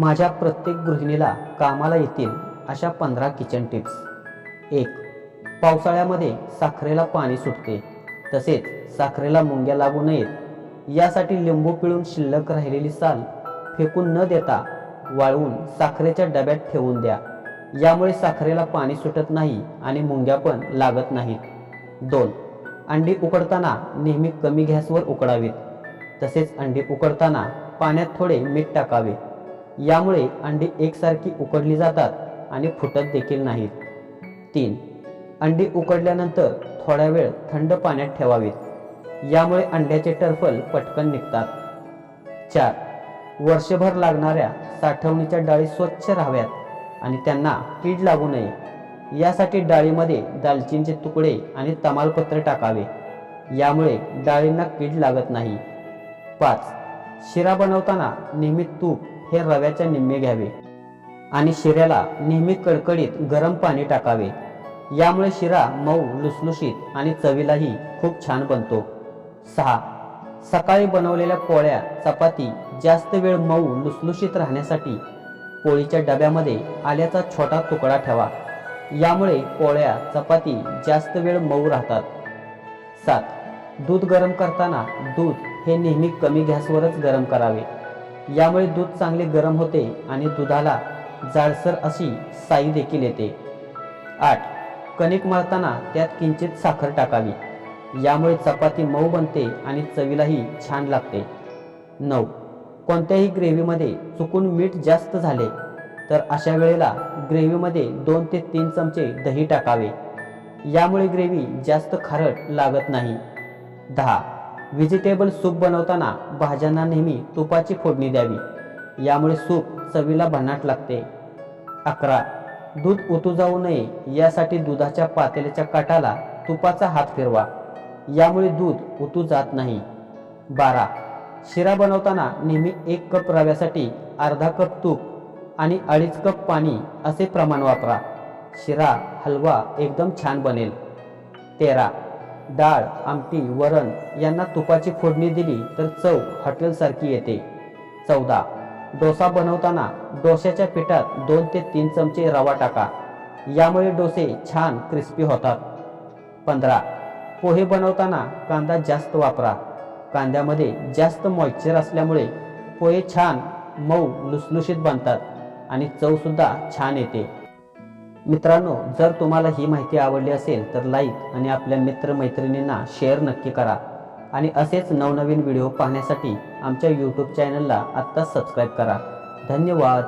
माझ्या प्रत्येक गृहिणीला कामाला येतील अशा पंधरा किचन टिप्स एक पावसाळ्यामध्ये साखरेला पाणी सुटते. तसेच साखरेला मुंग्या लागू नयेत. यासाठी लिंबू पिळून शिल्लक राहिलेली साल फेकून न देता वाळवून साखरेच्या डब्यात ठेवून द्या. यामुळे साखरेला पाणी सुटत नाही आणि मुंग्या पण लागत नाहीत. दोन अंडी उकडताना नेहमी कमी गॅसवर उकडावीत. तसेच अंडी उकडताना पाण्यात थोडे मीठ टाकावे. यामुळे अंडी एकसारखी उकडली जातात आणि फुटत देखील नाहीत. तीन अंडी उकडल्यानंतर थोडा वेळ थंड पाण्यात ठेवावीत. यामुळे अंड्याचे टरफल पटकन निघतात. चार वर्षभर लागणाऱ्या साठवणीच्या डाळी स्वच्छ राहाव्यात आणि त्यांना कीड लागू नये. यासाठी डाळीमध्ये दालचिनीचे तुकडे आणि तमालपत्र टाकावे. यामुळे डाळींना कीड लागत नाही. पाच शिरा बनवताना नेहमी तूप हे रव्याच्या निम्मे घ्यावे आणि शिऱ्याला नेहमी कडकडीत गरम पाणी टाकावे. यामुळे शिरा मऊ लुसलुशीत आणि चवीलाही खूप छान बनतो. सहा. सकाळी बनवलेल्या पोळ्या चपाती जास्त वेळ मऊ लुसलुशीत राहण्यासाठी पोळीच्या डब्यामध्ये आल्याचा छोटा तुकडा ठेवा. यामुळे पोळ्या चपाती जास्त वेळ मऊ राहतात. सात. दूध गरम करताना दूध हे नेहमी कमी गॅसवरच गरम करावे. यामुळे दूध चांगले गरम होते आणि दुधाला जाडसर अशी साई देखील येते. आठ. कणिक मळताना त्यात किंचित साखर टाकावी. यामुळे चपाती मऊ बनते आणि चवीलाही छान लागते. नऊ. कोणत्याही ग्रेव्हीमध्ये चुकून मीठ जास्त झाले तर अशा वेळेला ग्रेव्हीमध्ये दोन ते तीन चमचे दही टाकावे. यामुळे ग्रेव्ही जास्त खारट लागत नाही. दहा. व्हेजिटेबल सूप बनवताना भाज्यांना नेहमी तुपाची फोडणी द्यावी. यामुळे सूप चवीला भन्नाट लागते. अकरा. दूध उतू जाऊ नये यासाठी दुधाच्या पातेल्याच्या काठाला तुपाचा हात फिरवा. यामुळे दूध उतू जात नाही. बारा. शिरा बनवताना नेहमी एक कप रव्यासाठी अर्धा कप तूप आणि अडीच कप पाणी असे प्रमाण वापरा. शिरा हलवा एकदम छान बनेल. तेरा. डाळ आमटी वरण यांना तुपाची फोडणी दिली तर चव हॉटेलसारखी येते. चौदा. डोसा बनवताना डोश्याच्या पिठात दोन ते तीन चमचे रवा टाका. यामुळे डोसे छान क्रिस्पी होतात. पंधरा. पोहे बनवताना कांदा जास्त वापरा. कांद्यामध्ये जास्त मॉइश्चर असल्यामुळे पोहे छान मऊ लुसलुशीत बनतात आणि चवसुद्धा छान येते. मित्रांनो जर तुम्हाला ही माहिती आवडली असेल तर लाईक आणि आपल्या मित्रमैत्रिणींना शेअर नक्की करा. आणि असेच नवनवीन व्हिडिओ पाहण्यासाठी आमच्या यूट्यूब चॅनलला आत्ताच सबस्क्राईब करा. धन्यवाद.